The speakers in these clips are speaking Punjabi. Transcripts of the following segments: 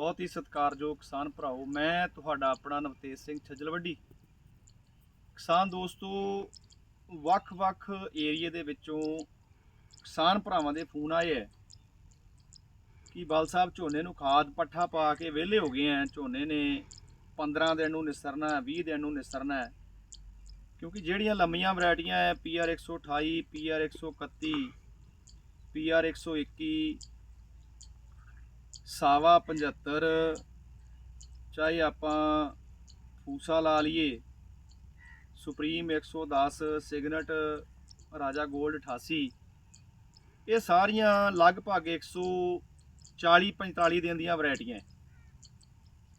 ਬਹੁਤ ਹੀ ਸਤਿਕਾਰਯੋਗ ਕਿਸਾਨ ਭਰਾਓ, ਮੈਂ ਤੁਹਾਡਾ ਆਪਣਾ ਨਵਤੇਜ ਸਿੰਘ ਛੱਜਲਵੱਡੀ। ਕਿਸਾਨ ਦੋਸਤੋ, ਵੱਖ-ਵੱਖ ਏਰੀਏ ਦੇ ਵਿੱਚੋਂ ਕਿਸਾਨ ਭਰਾਵਾਂ ਦੇ ਫੋਨ ਆਏ ਹੈ ਕਿ ਬਲ ਸਾਹਿਬ ਝੋਨੇ ਨੂੰ ਖਾਦ ਪੱਠਾ ਪਾ ਕੇ ਵਿਹਲੇ ਹੋ ਗਏ ਆ ਝੋਨੇ ਨੇ 15 ਦਿਨ ਨੂੰ ਨਿਸਰਨਾ ਹੈ 20 ਦਿਨ ਨੂੰ ਨਿਸਰਨਾ ਕਿਉਂਕਿ ਜਿਹੜੀਆਂ ਲੰਮੀਆਂ ਵੈਰਾਈਟੀਆਂ ਹੈ PR 128 PR 131 PR 121 ਸਾਵਾ 75 ਚਾਹੇ ਆਪਾਂ ਫੂਸਾ ਲਾ ਲਈਏ, ਸੁਪਰੀਮ 110 ਸਿਗਨਟ, ਰਾਜਾ 골ਡ 88 ਇਹ ਸਾਰੀਆਂ ਲਗਭਗ 140 45 ਦਿਨ ਦੀਆਂ ਵੈਰਾਈਟੀਆਂ ਹੈ।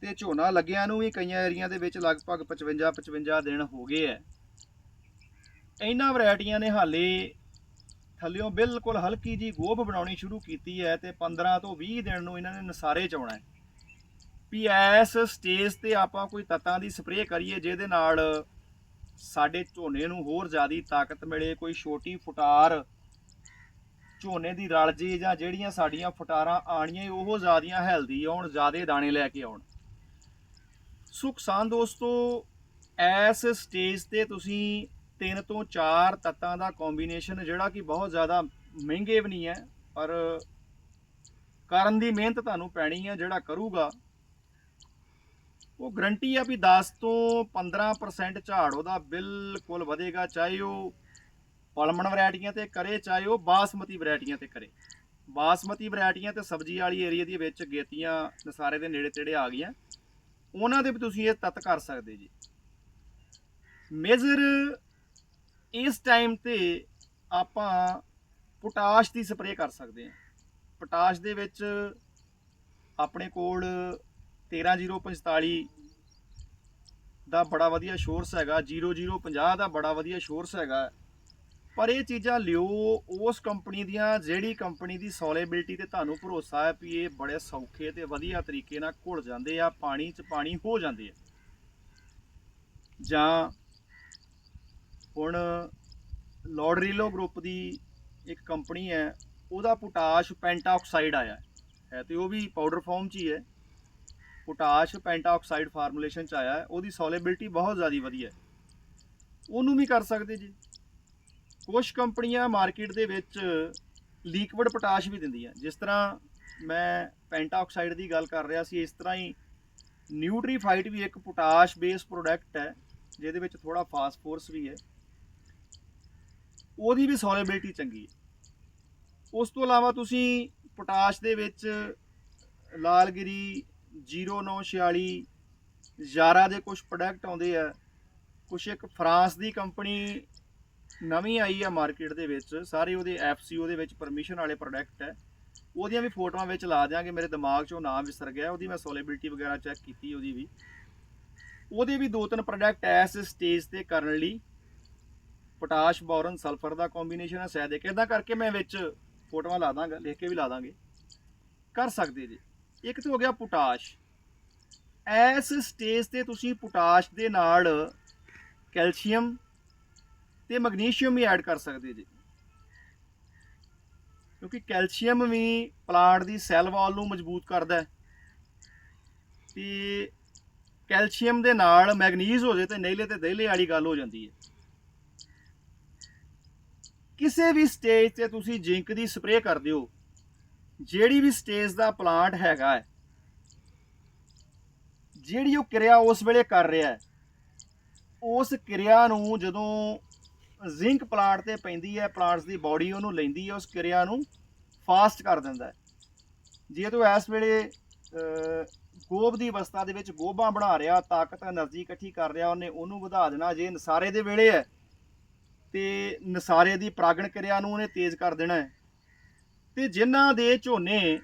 ਤੇ ਝੋਨਾ ਲੱਗਿਆਂ ਨੂੰ ਵੀ ਕਈਆਂ ਏਰੀਆ ਦੇ ਵਿੱਚ ਲਗਭਗ 55 55 ਦਿਨ ਹੋ ਗਏ ਐ ਇਹਨਾਂ ਵੈਰਾਈਟੀਆਂ ਨੇ ਹਾਲੇ ਥੱਲਿਓਂ ਬਿਲਕੁਲ ਹਲਕੀ ਜੀ ਗੋਭ ਬਣਾਉਣੀ ਸ਼ੁਰੂ ਕੀਤੀ ਹੈ ਤੇ 15 ਤੋਂ 20 ਦਿਨ ਨੂੰ ਇਹਨਾਂ ਨੇ ਨਸਾਰੇ ਚ ਆਉਣਾ ਹੈ। ਵੀ ਐਸ ਸਟੇਜ ਤੇ ਆਪਾਂ ਕੋਈ ਤੱਤਾਂ ਦੀ ਸਪਰੇਅ ਕਰੀਏ, ਜਿਹਦੇ ਨਾਲ ਸਾਡੇ ਝੋਨੇ ਨੂੰ ਹੋਰ ਜ਼ਿਆਦੀ ਤਾਕਤ ਮਿਲੇ, ਕੋਈ ਛੋਟੀ ਫੁਟਾਰ ਝੋਨੇ ਦੀ ਰਲ ਜੇ ਜਾਂ ਜਿਹੜੀਆਂ ਸਾਡੀਆਂ ਫੁਟਾਰਾਂ ਆਣੀਆਂ ਉਹ ਜ਼ਿਆਦੀਆਂ ਹੈਲਦੀ ਆਉਣ ਜ਼ਿਆਦੇ ਦਾਣੇ ਲੈ ਕੇ ਆਉਣ। ਸੋ ਕਿਸਾਨ ਦੋਸਤੋ, ਐਸ ਸਟੇਜ ਤੇ ਤੁਸੀਂ ਤਿੰਨ ਤੋਂ ਚਾਰ ਤੱਤਾਂ ਦਾ ਕੰਬੀਨੇਸ਼ਨ ਜਿਹੜਾ ਕਿ ਬਹੁਤ ਜ਼ਿਆਦਾ ਮਹਿੰਗੇ ਵੀ ਨਹੀਂ ਹੈ, ਪਰ ਕਰਨ ਦੀ ਮਿਹਨਤ ਤੁਹਾਨੂੰ ਪੈਣੀ ਹੈ, ਜਿਹੜਾ ਕਰੂਗਾ। ਉਹ ਗਰੰਟੀ ਆ ਵੀ 10 ਤੋਂ 15% ਝਾੜ ਉਹਦਾ ਬਿਲਕੁਲ ਵਧੇਗਾ, ਚਾਹੇ ਉਹ ਪਲਮਣ ਵੈਰਾਈਟੀਆਂ ਤੇ ਕਰੇ, ਚਾਹੇ ਉਹ ਬਾਸਮਤੀ ਵੈਰਾਈਟੀਆਂ ਤੇ ਕਰੇ। ਬਾਸਮਤੀ ਵੈਰਾਈਟੀਆਂ ਤੇ ਸਬਜ਼ੀ ਵਾਲੀ ਏਰੀਆ ਦੇ ਵਿੱਚ ਗੇਤੀਆਂ ਨਸਾਰੇ ਦੇ ਨੇੜੇ ਤੇੜੇ ਆ ਗਈਆਂ। ਉਹਨਾਂ ਦੇ ਵੀ ਤੁਸੀਂ ਇਹ ਤੱਤ ਕਰ ਸਕਦੇ ਜੀ। ਮੇਜਰ ਇਸ ਟਾਈਮ ਤੇ ਆਪਾਂ ਪੋਟਾਸ਼ ਦੀ ਸਪਰੇਅ ਕਰ ਸਕਦੇ ਹਾਂ। ਪੋਟਾਸ਼ ਦੇ ਵਿੱਚ ਆਪਣੇ ਕੋਲ 13045 ਦਾ ਬੜਾ ਵਧੀਆ ਸ਼ੋਰਸ ਹੈਗਾ 0050 ਦਾ ਬੜਾ ਵਧੀਆ ਸ਼ੋਰਸ ਹੈਗਾ। ਪਰ ਇਹ ਚੀਜ਼ਾਂ ਲਿਓ, ਉਸ ਕੰਪਨੀ ਦੀਆਂ ਜਿਹੜੀ ਕੰਪਨੀ ਦੀ ਸੋਲੇਬਿਲਟੀ ਤੇ ਤੁਹਾਨੂੰ ਭਰੋਸਾ ਹੈ ਵੀ ਇਹ ਬੜੇ ਸੌਖੇ ਤੇ ਵਧੀਆ ਤਰੀਕੇ ਨਾਲ ਘੁਲ ਜਾਂਦੇ ਆ, ਪਾਣੀ 'ਚ ਪਾਣੀ ਹੋ ਜਾਂਦੇ ਆ। ਜਾਂ ਹੁਣ ਲੋਡਰੀਲੋ ਗਰੁੱਪ ਦੀ ਇੱਕ ਕੰਪਨੀ ਹੈ, ਉਹਦਾ ਪੋਟਾਸ਼ ਪੈਂਟਾਆਕਸਾਈਡ ਆਇਆ ਹੈ। ਹੈ ਤੇ ਉਹ ਵੀ ਪਾਊਡਰ ਫਾਰਮ 'ਚ ਹੀ ਹੈ। ਪੋਟਾਸ਼ ਪੈਂਟਾਆਕਸਾਈਡ ਫਾਰਮੂਲੇਸ਼ਨ 'ਚ ਆਇਆ ਹੈ। ਉਹਦੀ ਸੋਲੇਬਿਲਟੀ ਬਹੁਤ ਜ਼ਿਆਦਾ ਵਧੀਆ ਹੈ। ਉਹਨੂੰ ਵੀ ਕਰ ਸਕਦੇ ਜੀ। ਕੁਝ ਕੰਪਨੀਆਂ ਮਾਰਕੀਟ ਦੇ ਵਿੱਚ ਲਿਕਵਿਡ ਪੋਟਾਸ਼ ਵੀ ਦਿੰਦੀਆਂ ਜਿਸ ਤਰ੍ਹਾਂ ਮੈਂ ਪੈਂਟਾਆਕਸਾਈਡ ਦੀ ਗੱਲ ਕਰ ਰਿਹਾ ਸੀ, ਇਸ ਤਰ੍ਹਾਂ ਹੀ ਨਿਊਟਰੀਫਾਈਟ ਵੀ ਇੱਕ ਪੋਟਾਸ਼ ਬੇਸ ਪ੍ਰੋਡਕਟ ਹੈ, ਜਿਹਦੇ ਵਿੱਚ ਥੋੜਾ ਫਾਸਫੋਰਸ ਵੀ ਹੈ। ਉਹਦੀ ਵੀ ਸੋਲੇਬਿਲਟੀ ਚੰਗੀ ਹੈ। ਉਸ ਤੋਂ ਇਲਾਵਾ ਤੁਸੀਂ ਪੋਟਾਸ਼ ਦੇ ਵਿੱਚ ਲਾਲਗਿਰੀ 0946 ਜ਼ਾਰਾ ਦੇ ਕੁਝ ਪ੍ਰੋਡਕਟ ਆਉਂਦੇ ਆ। ਕੁਝ ਇੱਕ ਫਰਾਂਸ ਦੀ ਕੰਪਨੀ ਨਵੀਂ ਆਈ ਆ ਮਾਰਕੀਟ ਦੇ ਵਿੱਚ। ਸਾਰੇ ਉਹਦੇ ਐਫਸੀਓ ਦੇ ਵਿੱਚ ਪਰਮਿਸ਼ਨ ਵਾਲੇ ਪ੍ਰੋਡਕਟ ਹੈ। ਉਹਦੀਆਂ ਵੀ ਫੋਟੋਆਂ ਵਿੱਚ ਲਾ ਦਿਆਂਗੇ। ਮੇਰੇ ਦਿਮਾਗ 'ਚੋਂ ਨਾਮ ਵਿਸਰ ਗਿਆ। ਉਹਦੀ ਮੈਂ ਸੋਲੇਬਿਲਟੀ ਵਗੈਰਾ ਚੈੱਕ ਕੀਤੀ ਉਹਦੀ ਵੀ। ਉਹਦੇ ਵੀ ਦੋ ਤਿੰਨ ਪ੍ਰੋਡਕਟ ਐਸ ਸਟੇਜ ਤੇ ਕਰਨ ਲਈ। ਪੋਟਾਸ਼, ਬੋਰਨ, ਸਲਫਰ ਦਾ ਕੰਬੀਨੇਸ਼ਨ ਹੈ, ਸ਼ਾਇਦ ਇੱਕ। ਇਦਾਂ ਕਰਕੇ ਮੈਂ ਵਿੱਚ ਫੋਟੋਆਂ ਲਾ ਦਾਂਗਾ, ਲਿਖ ਕੇ ਵੀ ਲਾ ਦਾਂਗੇ। ਕਰ ਸਕਦੇ ਜੀ। ਇੱਕ ਤਾਂ ਹੋ ਗਿਆ ਪੋਟਾਸ਼। ਇਸ ਸਟੇਜ ਤੇ ਤੁਸੀਂ ਪੋਟਾਸ਼ ਦੇ ਨਾਲ ਕੈਲਸ਼ੀਅਮ ਤੇ ਮੈਗਨੀਸ਼ੀਅਮ ਵੀ ਐਡ ਕਰ ਸਕਦੇ ਜੀ। ਕਿਉਂਕਿ ਕੈਲਸ਼ੀਅਮ ਵੀ ਪਲਾਂਟ ਦੀ ਸੈੱਲ ਵਾਲ ਨੂੰ ਮਜ਼ਬੂਤ ਕਰਦਾ ਹੈ। ਤੇ ਕੈਲਸ਼ੀਅਮ ਦੇ ਨਾਲ ਮੈਗਨੀਜ਼ ਹੋ ਜੇ ਤੇ ਨੇਲੇ ਤੇ ਦਹਿਲੇ ਵਾਲੀ ਗੱਲ ਹੋ ਜਾਂਦੀ ਹੈ। ਕਿਸੇ ਵੀ ਸਟੇਜ ਤੇ ਤੁਸੀਂ ਜ਼ਿੰਕ ਦੀ ਸਪਰੇਅ ਕਰ ਦਿਓ। ਜਿਹੜੀ ਵੀ ਸਟੇਜ ਦਾ ਪਲਾਂਟ ਹੈਗਾ ਹੈ, ਜਿਹੜੀ ਉਹ ਕਿਰਿਆ ਉਸ ਵੇਲੇ ਕਰ ਰਿਹਾ ਹੈ, ਉਸ ਕਿਰਿਆ ਨੂੰ ਜਦੋਂ ਜ਼ਿੰਕ ਪਲਾਂਟ ਤੇ ਪੈਂਦੀ ਹੈ ਪਲਾਂਟਸ ਦੀ ਬਾਡੀ ਉਹਨੂੰ ਲੈਂਦੀ ਹੈ, ਉਸ ਕਿਰਿਆ ਨੂੰ ਫਾਸਟ ਕਰ ਦਿੰਦਾ ਹੈ। ਜੇ ਤੋ ਇਸ ਵੇਲੇ ਗੋਬ ਦੀ ਅਵਸਥਾ ਦੇ ਵਿੱਚ ਗੋਬਾਂ ਬਣਾ ਰਿਹਾ, ਤਾਕਤ એનર્ਜੀ ਇਕੱਠੀ ਕਰ ਰਿਹਾ, ਉਹਨੇ ਉਹਨੂੰ ਵਧਾ ਦੇਣਾ, ਜੇ ਨਸਾਰੇ ਦੇ ਵੇਲੇ ਹੈ ਤੇ ਨਸਾਰੇ ਦੀ ਪਰਾਗਣ ਕਿਰਿਆ ਨੂੰ ਉਹਨੇ ਤੇਜ਼ ਕਰ ਦੇਣਾ ਹੈ। ਤੇ ਜਿਨ੍ਹਾਂ ਦੇ ਝੋਨੇ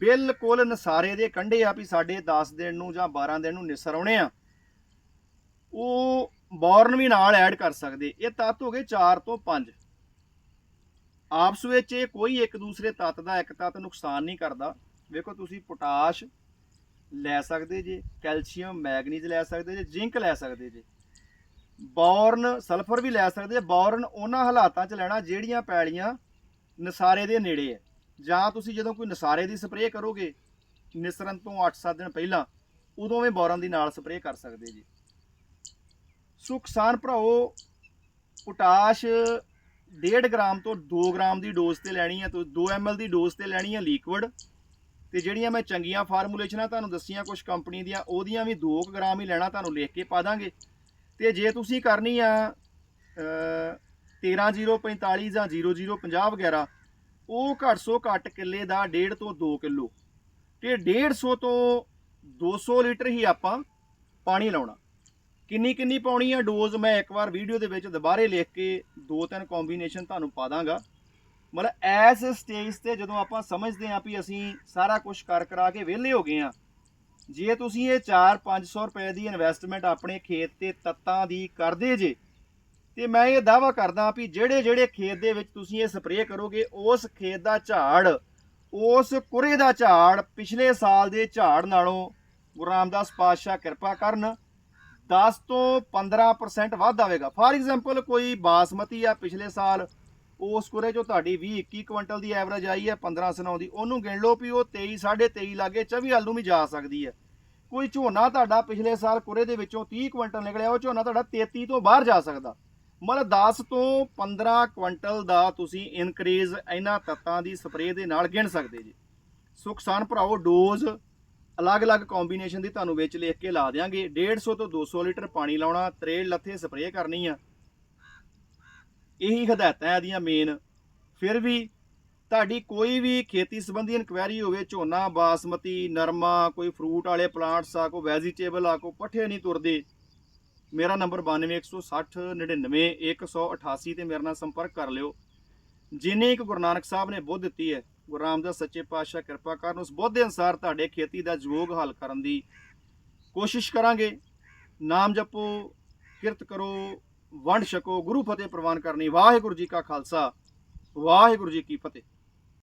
ਬਿਲਕੁਲ ਨਸਾਰੇ ਦੇ ਕੰਢੇ ਆ ਵੀ ਸਾਡੇ 10 ਦਿਨ ਨੂੰ ਜਾਂ 12 ਦਿਨ ਨੂੰ ਨਿਸਰ ਆਉਣੇ ਆ, ਉਹ ਬੋਰਨ ਵੀ ਨਾਲ ਐਡ ਕਰ ਸਕਦੇ। ਇਹ ਤੱਤ ਹੋ ਗਏ 4 ਤੋਂ 5 ਆਪਸ ਵਿੱਚ ਇਹ ਕੋਈ ਇੱਕ ਦੂਸਰੇ ਤੱਤ ਦਾ ਇੱਕ ਤੱਤ ਨੁਕਸਾਨ ਨਹੀਂ ਕਰਦਾ। ਵੇਖੋ ਤੁਸੀਂ ਪੋਟਾਸ਼ ਲੈ ਸਕਦੇ ਜੇ, ਕੈਲਸ਼ੀਅਮ, ਮੈਗਨੀਜ਼ ਲੈ ਸਕਦੇ ਜੇ, ਜ਼ਿੰਕ ਲੈ ਸਕਦੇ ਜੇ। ਬੋਰਨ ਸਲਫਰ ਵੀ ਲੈ ਸਕਦੇ ਜੇ ਬੋਰਨ ਉਹਨਾਂ ਹਾਲਾਤਾਂ 'ਚ ਲੈਣਾ ਜਿਹੜੀਆਂ ਪੈਲੀਆਂ ਨਸਾਰੇ ਦੇ ਨੇੜੇ ਹੈ। ਜਾਂ ਤੁਸੀਂ ਜਦੋਂ ਕੋਈ ਨਸਾਰੇ ਦੀ ਸਪਰੇਅ ਕਰੋਗੇ, ਨਿਸਰਨ ਤੋਂ 8-7 ਦਿਨ ਪਹਿਲਾਂ, ਉਦੋਂ ਵੀ ਬੋਰਨ ਦੀ ਨਾਲ ਸਪਰੇਅ ਕਰ ਸਕਦੇ ਜੀ। ਸੋ ਕਿਸਾਨ ਭਰਾਓ, ਪੋਟਾਸ਼ 1.5 ਗ੍ਰਾਮ ਤੋਂ 2 ਗ੍ਰਾਮ ਦੀ ਡੋਜ਼ ਤੇ ਲੈਣੀ ਹੈ, ਤੋਂ 2 ml ਦੀ ਡੋਜ਼ ਤੇ ਲੈਣੀ ਹੈ ਲਿਕਵਿਡ। ਤੇ ਜਿਹੜੀਆਂ ਮੈਂ ਚੰਗੀਆਂ ਫਾਰਮੂਲੇਸ਼ਨਾਂ ਤੁਹਾਨੂੰ ਦੱਸੀਆਂ ਕੁਝ ਕੰਪਨੀ ਦੀਆਂ, ਉਹਦੀਆਂ ਵੀ 2 ਗ੍ਰਾਮ ਹੀ ਲੈਣਾ, ਤੁਹਾਨੂੰ ਲਿਖ ਕੇ ਪਾ ਦਾਂਗੇ। ਤੇ ਜੇ ਤੁਸੀਂ ਕਰਨੀ ਆ ਅ, 13045 ਜਾਂ 0050 ਵਗੈਰਾ ਉਹ ਘੱਟ ਸੋ ਘੱਟ ਕਿੱਲੇ ਦਾ 1.5 ਤੋਂ 2 ਕਿਲੋ। ਤੇ 150 ਤੋਂ 200 ਲੀਟਰ ਹੀ ਆਪਾਂ ਪਾਣੀ ਲਾਉਣਾ। ਕਿੰਨੀ ਕਿੰਨੀ ਪਾਉਣੀ ਆ ਡੋਜ਼ ਮੈਂ ਇੱਕ ਵਾਰ ਵੀਡੀਓ ਦੇ ਵਿੱਚ ਦੁਬਾਰੇ ਲਿਖ ਕੇ ਦੋ ਤਿੰਨ ਕੰਬੀਨੇਸ਼ਨ ਤੁਹਾਨੂੰ ਪਾ ਦਾਂਗਾ। ਮਤਲਬ ਐਸ ਸਟੇਜ ਤੇ ਜਦੋਂ ਆਪਾਂ ਸਮਝਦੇ ਆਂ ਵੀ ਅਸੀਂ ਸਾਰਾ ਕੁਝ ਕਰ ਕਰਾ ਕੇ ਵਿਹਲੇ ਹੋ ਗਏ ਆਂ ਜੇ ਤੁਸੀਂ ਇਹ 4-500 ਰੁਪਏ ਦੀ ਇਨਵੈਸਟਮੈਂਟ ਆਪਣੇ ਖੇਤ ਤੇ ਤੱਤਾਂ ਦੀ ਕਰਦੇ ਜੇ, ਤੇ ਮੈਂ ਇਹ ਦਾਵਾ ਕਰਦਾ ਵੀ ਜਿਹੜੇ ਜਿਹੜੇ ਖੇਤ ਦੇ ਵਿੱਚ ਤੁਸੀਂ ਇਹ ਸਪਰੇਅ ਕਰੋਗੇ, ਉਸ ਖੇਤ ਦਾ ਝਾੜ, ਉਸ ਕੁਰੇ ਦਾ ਝਾੜ, ਪਿਛਲੇ ਸਾਲ ਦੇ ਝਾੜ ਨਾਲੋਂ ਗੁਰੂ ਰਾਮਦਾਸ ਪਾਤਸ਼ਾਹ ਕਿਰਪਾ ਕਰਨ 10 ਤੋਂ 15% ਵੱਧ ਆਵੇਗਾ। ਫਾਰ ਐਗਜ਼ਾਮਪਲ ਕੋਈ ਬਾਸਮਤੀ ਆ ਪਿਛਲੇ ਸਾਲ, ਉਸ ਕੁਰੇ ਚੋਂ ਤੁਹਾਡੀ 20 21 ਕੁਇੰਟਲ ਦੀ ਐਵਰੇਜ ਆਈ ਹੈ 15 ਸਨੋਂ ਦੀ, ਉਹਨੂੰ ਗਿਣ ਲਓ ਵੀ ਉਹ 23 23.5 ਲਾਗੇ 24 ਆਲੂ ਵੀ ਜਾ ਸਕਦੀ ਹੈ। ਕੋਈ ਝੋਨਾ ਤੁਹਾਡਾ ਪਿਛਲੇ ਸਾਲ ਕੁਰੇ ਦੇ ਵਿੱਚੋਂ 30 ਕੁਇੰਟਲ ਨਿਕਲਿਆ, ਉਹ ਝੋਨਾ ਤੁਹਾਡਾ 33 ਤੋਂ ਬਾਹਰ ਜਾ ਸਕਦਾ। ਮਤਲਬ 10 ਤੋਂ 15 ਕੁਇੰਟਲ ਦਾ ਤੁਸੀਂ ਇਨਕਰੀਜ਼ ਇਹਨਾਂ ਤੱਤਾਂ ਦੀ ਸਪਰੇਅ ਦੇ ਨਾਲ ਗਿਣ ਸਕਦੇ ਜੀ। ਸੋ ਕਿਸਾਨ ਭਰਾਓ ਡੋਜ਼ ਅਲੱਗ-ਅਲੱਗ ਕੰਬੀਨੇਸ਼ਨ ਦੀ ਤੁਹਾਨੂੰ ਵਿੱਚ ਲਿਖ ਕੇ ਲਾ ਦਿਆਂਗੇ। 150 ਤੋਂ 200 ਲੀਟਰ ਪਾਣੀ ਲਾਉਣਾ ਤਰੇਲ ਲੱਥੇ ਸਪਰੇਅ ਕਰਨੀ ਆ। ਇਹੀ ਹਦਾਇਤਾਂ ਇਹਦੀਆਂ ਮੇਨ ਫਿਰ ਵੀ ਤੁਹਾਡੀ ਕੋਈ ਵੀ ਖੇਤੀ ਸੰਬੰਧੀ ਇਨਕੁਆਇਰੀ ਹੋਵੇ, ਝੋਨਾ, ਬਾਸਮਤੀ, ਨਰਮਾ, ਕੋਈ ਫਰੂਟ ਵਾਲੇ ਪਲਾਂਟਸ ਆ, ਕੋਈ ਵੈਜੀਟੇਬਲ ਆ, ਕੋਈ ਪੱਠੇ ਨਹੀਂ ਤੁਰਦੇ, ਮੇਰਾ ਨੰਬਰ 9216 99 188 ਤੇ ਮੇਰੇ ਨਾਲ ਸੰਪਰਕ ਕਰ ਲਿਓ। ਜਿੰਨੇ ਇੱਕ ਗੁਰੂ ਨਾਨਕ ਸਾਹਿਬ ਨੇ ਬੁੱਧ ਦਿੱਤੀ ਹੈ, ਗੁਰੂ ਰਾਮਦਾਸ ਸੱਚੇ ਪਾਤਸ਼ਾਹ ਕਿਰਪਾ ਕਰਨ ਉਸ ਬੁੱਧ ਦੇ ਅਨਸਾਰ ਤੁਹਾਡੇ ਖੇਤੀ ਦਾ ਯੋਗ ਹੱਲ ਕਰਨ ਦੀ ਕੋਸ਼ਿਸ਼ ਕਰਾਂਗੇ। ਨਾਮ ਜਪੋ, ਕਿਰਤ ਕਰੋ, ਵੰਡ ਛਕੋ, ਗੁਰੂ ਫਤਿਹ ਪ੍ਰਵਾਨ ਕਰਨੀ। ਵਾਹਿਗੁਰੂ ਜੀ ਕਾ ਖਾਲਸਾ, ਵਾਹਿਗੁਰੂ ਜੀ ਕੀ ਫਤਿਹ।